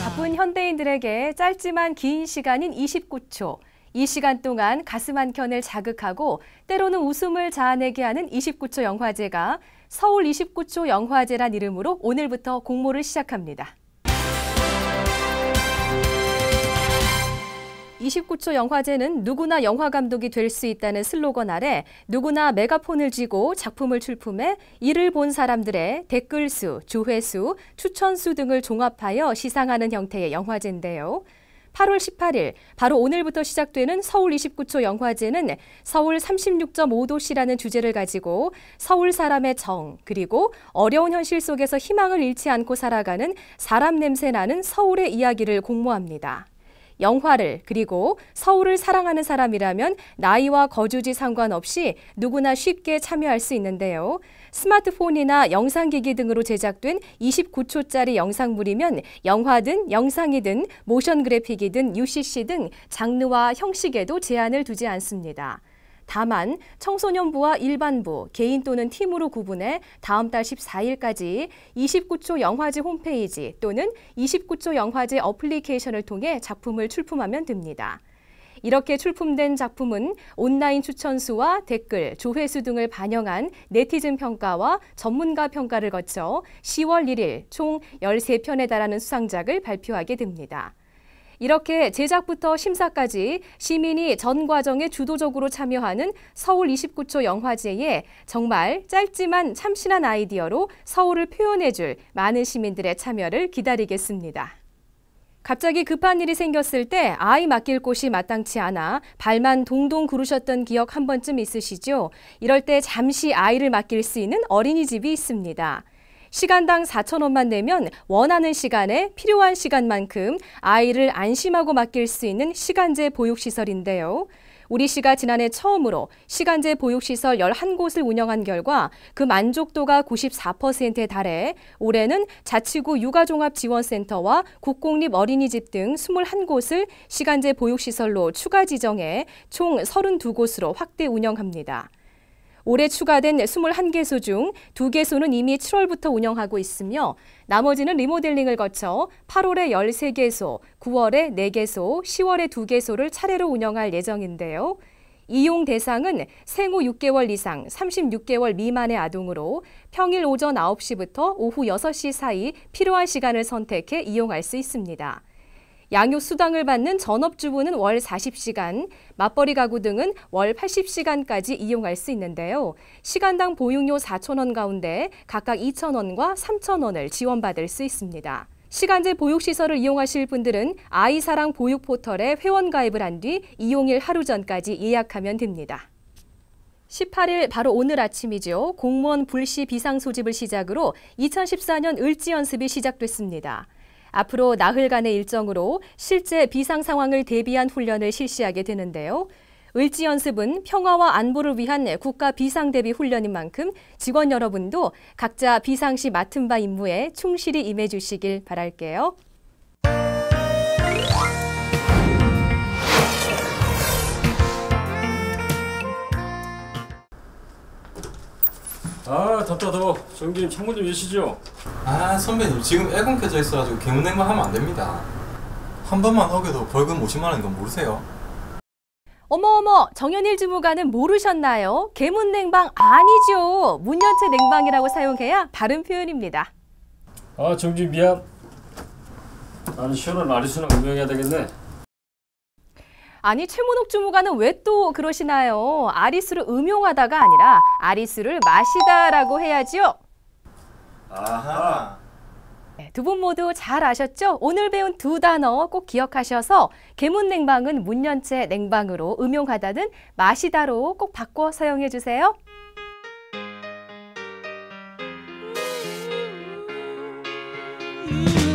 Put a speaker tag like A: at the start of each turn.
A: 바쁜 현대인들에게 짧지만 긴 시간인 29초. 이 시간 동안 가슴 한 켠을 자극하고 때로는 웃음을 자아내게 하는 29초 영화제가 서울 29초 영화제란 이름으로 오늘부터 공모를 시작합니다. 29초 영화제는 누구나 영화 감독이 될 수 있다는 슬로건 아래 누구나 메가폰을 쥐고 작품을 출품해 이를 본 사람들의 댓글 수, 조회 수, 추천 수 등을 종합하여 시상하는 형태의 영화제인데요. 8월 18일, 바로 오늘부터 시작되는 서울 29초 영화제는 서울 36.5도시라는 주제를 가지고 서울 사람의 정, 그리고 어려운 현실 속에서 희망을 잃지 않고 살아가는 사람 냄새 나는 서울의 이야기를 공모합니다. 영화를 그리고 서울을 사랑하는 사람이라면 나이와 거주지 상관없이 누구나 쉽게 참여할 수 있는데요. 스마트폰이나 영상기기 등으로 제작된 29초짜리 영상물이면 영화든 영상이든 모션 그래픽이든 UCC 등 장르와 형식에도 제한을 두지 않습니다. 다만 청소년부와 일반부, 개인 또는 팀으로 구분해 다음 달 14일까지 29초 영화제 홈페이지 또는 29초 영화제 어플리케이션을 통해 작품을 출품하면 됩니다. 이렇게 출품된 작품은 온라인 추천수와 댓글, 조회수 등을 반영한 네티즌 평가와 전문가 평가를 거쳐 10월 1일 총 13편에 달하는 수상작을 발표하게 됩니다. 이렇게 제작부터 심사까지 시민이 전 과정에 주도적으로 참여하는 서울 29초 영화제에 정말 짧지만 참신한 아이디어로 서울을 표현해줄 많은 시민들의 참여를 기다리겠습니다. 갑자기 급한 일이 생겼을 때 아이 맡길 곳이 마땅치 않아 발만 동동 구르셨던 기억 한 번쯤 있으시죠? 이럴 때 잠시 아이를 맡길 수 있는 어린이집이 있습니다. 시간당 4천 원만 내면 원하는 시간에 필요한 시간만큼 아이를 안심하고 맡길 수 있는 시간제 보육시설인데요. 우리 시가 지난해 처음으로 시간제 보육시설 11곳을 운영한 결과 그 만족도가 94%에 달해 올해는 자치구 육아종합지원센터와 국공립 어린이집 등 21곳을 시간제 보육시설로 추가 지정해 총 32곳으로 확대 운영합니다. 올해 추가된 21개소 중 2개소는 이미 7월부터 운영하고 있으며 나머지는 리모델링을 거쳐 8월에 13개소, 9월에 4개소, 10월에 2개소를 차례로 운영할 예정인데요. 이용 대상은 생후 6개월 이상 36개월 미만의 아동으로 평일 오전 9시부터 오후 6시 사이 필요한 시간을 선택해 이용할 수 있습니다. 양육 수당을 받는 전업주부는 월 40시간, 맞벌이 가구 등은 월 80시간까지 이용할 수 있는데요. 시간당 보육료 4천원 가운데 각각 2천원과 3천원을 지원받을 수 있습니다. 시간제 보육시설을 이용하실 분들은 아이사랑 보육 포털에 회원 가입을 한 뒤 이용일 하루 전까지 예약하면 됩니다. 18일 바로 오늘 아침이죠. 공무원 불시 비상 소집을 시작으로 2014년 을지 연습이 시작됐습니다. 앞으로 나흘간의 일정으로 실제 비상 상황을 대비한 훈련을 실시하게 되는데요. 을지 연습은 평화와 안보를 위한 국가 비상 대비 훈련인 만큼 직원 여러분도 각자 비상시 맡은 바 임무에 충실히 임해 주시길 바랄게요.
B: 아 덥다 더워 정기님 창문 좀 여시죠
C: 아 선배님 지금 에어컨 켜져 있어가지고 개문냉방 하면 안 됩니다 한 번만 허겨도 벌금 50만 원인 건 모르세요?
A: 어머어머 정현일 주무관은 모르셨나요? 개문 냉방 아니죠. 문연체 냉방이라고 사용해야 바른 표현입니다.
B: 아 정기님 미안 나는 시원한 아리수나 운명해야 되겠네
A: 아니 최문옥 주무관은 왜 또 그러시나요? 아리수를 음용하다가 아니라 아리수를 마시다라고 해야지요.
C: 아하
A: 네, 두분 모두 잘 아셨죠? 오늘 배운 두 단어 꼭 기억하셔서 개문냉방은 문연체 냉방으로 음용하다는 마시다로 꼭 바꿔 사용해 주세요.
D: Each